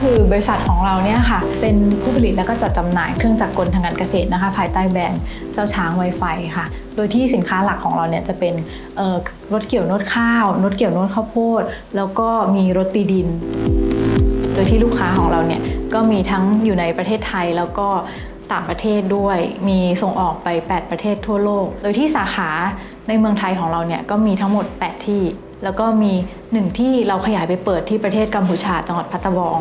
คือบริษัทของเราเนี่ยค่ะ เป็นผู้ผลิตและก็จัดจำหน่ายเครื่องจักรกลทางการเกษตรนะคะ ภายใต้แบรนด์เจ้าช้างไวไฟค่ะ โดยที่สินค้าหลักของเราเนี่ยจะเป็นรถเกี่ยวนวดข้าวรถเกี่ยวนวดข้าวโพด แล้วก็มีรถตีดิน โดยที่ลูกค้าของเราเนี่ยก็มีทั้งอยู่ในประเทศไทยแล้วก็ต่างประเทศด้วย มีส่งออกไป 8 ประเทศทั่วโลก โดยที่สาขาในเมืองไทยของเราเนี่ยก็มีทั้งหมด 8 ที่ แล้วก็มีหนึ่งที่เราขยายไปเปิดที่ประเทศกัมพูชาจังหวัดพัตตาบอง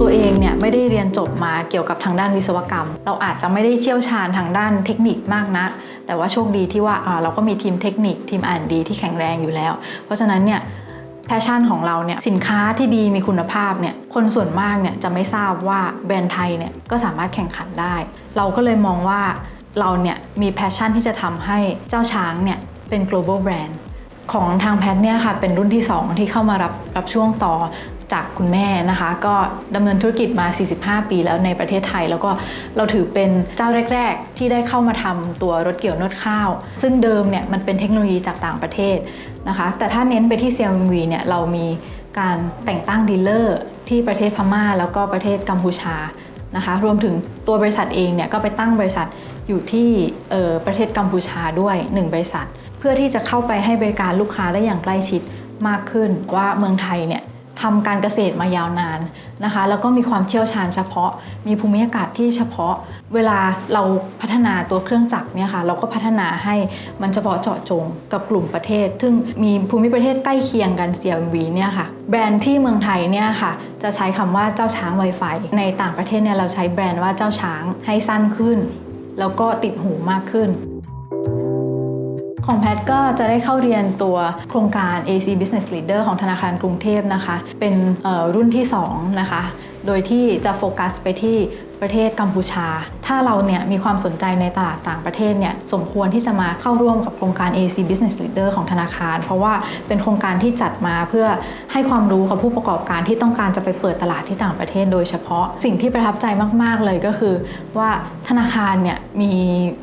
ตัวเองเนี่ยไม่ได้เรียนจบมาเกี่ยวกับทางด้านวิศวกรรม เราอาจจะไม่ได้เชี่ยวชาญทางด้านเทคนิคมากนักแต่ว่าโชคดีที่ว่าอ่าเราก็มีทีมเทคนิคทีมอ่านดีที่แข็งแรงอยู่แล้ว เพราะฉะนั้นเนี่ยแพชชั่นของเราเนี่ยสินค้าที่ดีมีคุณภาพเนี่ยคนส่วนมากเนี่ยจะไม่ทราบว่าแบรนด์ไทยเนี่ยก็สามารถแข่งขันได้ เราก็เลยมองว่าเราเนี่ยมีแพชชั่นที่จะทำให้เจ้าช้างเนี่ย เป็น global brand ของทางแพทเนี่ยค่ะเป็นรุ่นที่ 2 ที่เข้ามารับรับช่วงต่อจากคุณแม่นะคะ ก็ดำเนินธุรกิจมา 45 ปีแล้วในประเทศไทย แล้วก็เราถือเป็นเจ้าแรก ๆ ที่ได้เข้ามาทำตัวรถเกี่ยวนวดข้าว ซึ่งเดิมเนี่ยมันเป็นเทคโนโลยีจากต่างประเทศนะคะ แต่ถ้าเน้นไปที่ CMV เนี่ยเรามีการแต่งตั้งดีลเลอร์ที่ประเทศพม่า แล้วก็ประเทศกัมพูชานะคะรวมถึงตัวบริษัทเองเนี่ยก็ไปตั้งบริษัทอยู่ที่ออประเทศกัมพูชาด้วย 1 บริษัท เพื่อที่จะเข้าไปให้บริการลูกค้าได้อย่างใกล้ชิดมากขึ้นว่าเมืองไทยเนี่ยทำการเกษตรมายาวนานนะคะ แล้วก็มีความเชี่ยวชาญเฉพาะ มีภูมิอากาศที่เฉพาะ เวลาเราพัฒนาตัวเครื่องจักรเนี่ยค่ะ เราก็พัฒนาให้มันเฉพาะเจาะจงกับกลุ่มประเทศ ซึ่งมีภูมิประเทศใกล้เคียงกัน CMV เนี่ยค่ะ แบรนด์ที่เมืองไทยเนี่ยค่ะ จะใช้คำว่าเจ้าช้าง Wi-Fi ในต่างประเทศเนี่ยเราใช้แบรนด์ว่าเจ้าช้างให้สั้นขึ้น แล้วก็ติดหูมากขึ้น ของแพทก็จะได้เข้าเรียนตัวโครงการ AC Business Leader ของธนาคารกรุงเทพนะคะ เป็นรุ่นที่ 2 นะคะ โดยที่จะโฟกัสไปที่ประเทศกัมพูชา ถ้าเราเนี่ยมีความสนใจในตลาดต่างประเทศเนี่ยสมควรที่จะมาเข้าร่วมกับโครงการ AC Business Leader ของธนาคาร เพราะว่าเป็นโครงการที่จัดมาเพื่อให้ความรู้กับผู้ประกอบการที่ต้องการจะไปเปิดตลาดที่ต่างประเทศ โดยเฉพาะสิ่งที่ประทับใจมาก ๆ เลยก็คือ ว่าธนาคารเนี่ยมี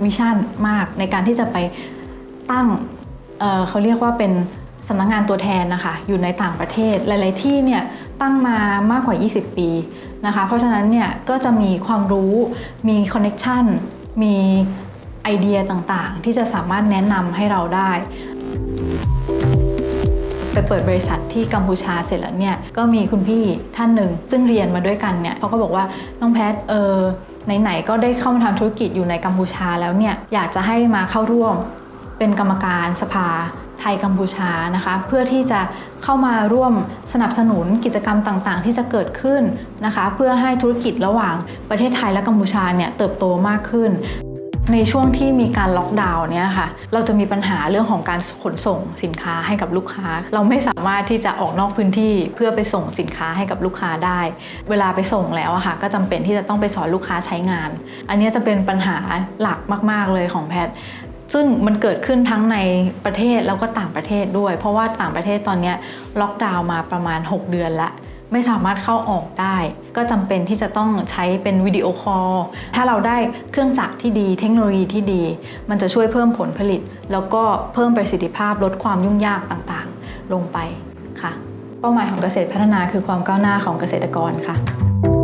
วิชั่นมากในการที่จะไป ตั้งเเขาเรียกว่าเป็นสำนักงงานตัวแทนนะคะ อยู่ในต่างประเทศหลาย ๆ ที่เนี่ยตั้งมามากกว่า 20 ปีนะคะ เพราะฉะนั้นเนี่ยก็จะมีความรู้มีคอนเน็ชันมีไอเดียต่าง ๆ ที่จะสามารถแนะนำให้เราได้ไปเปิดบริษัทที่กัมพูชาเสร็จแล้วเนี่ยก็มีคุณพี่ท่านหนึ่ง ซึ่งเรียนมาด้วยกันเนี่ยเขาก็บอกว่าน้องแพทเออไหนๆก็ได้เข้ามาทำธุรกิจอยู่ในกัมพูชาแล้วเนี่ยอยากจะให้มาเข้าร่วม เป็นกรรมการสภาไทยกัมพูชานะคะ เพื่อที่จะเข้ามาร่วมสนับสนุนกิจกรรมต่างๆ ที่จะเกิดขึ้นนะคะ เพื่อให้ธุรกิจระหว่างประเทศไทยและกัมพูชาเนี่ยเติบโตมากขึ้น ในช่วงที่มีการล็อกดาวน์เนี่ยค่ะ เราจะมีปัญหาเรื่องของการขนส่งสินค้าให้กับลูกค้า เราไม่สามารถที่จะออกนอกพื้นที่เพื่อไปส่งสินค้าให้กับลูกค้าได้ เวลาไปส่งแล้วอะค่ะ ก็จำเป็นที่จะต้องไปสอนลูกค้าใช้งาน อันนี้จะเป็นปัญหาหลักมาก ๆเลยของแพท ซึ่งมันเกิดขึ้นทั้งในประเทศแล้วก็ต่างประเทศด้วย เพราะว่าต่างประเทศตอนนี้ล็อกดาวน์มาประมาณ 6 เดือนละไม่สามารถเข้าออกได้ ก็จำเป็นที่จะต้องใช้เป็นวิดีโอคอล ถ้าเราได้เครื่องจักรที่ดี เทคโนโลยีที่ดี มันจะช่วยเพิ่มผลผลิต แล้วก็เพิ่มประสิทธิภาพลดความยุ่งยากต่างๆ ลงไปค่ะ เป้าหมายของเกษตรพัฒนาคือความก้าวหน้าของเกษตรกรค่ะ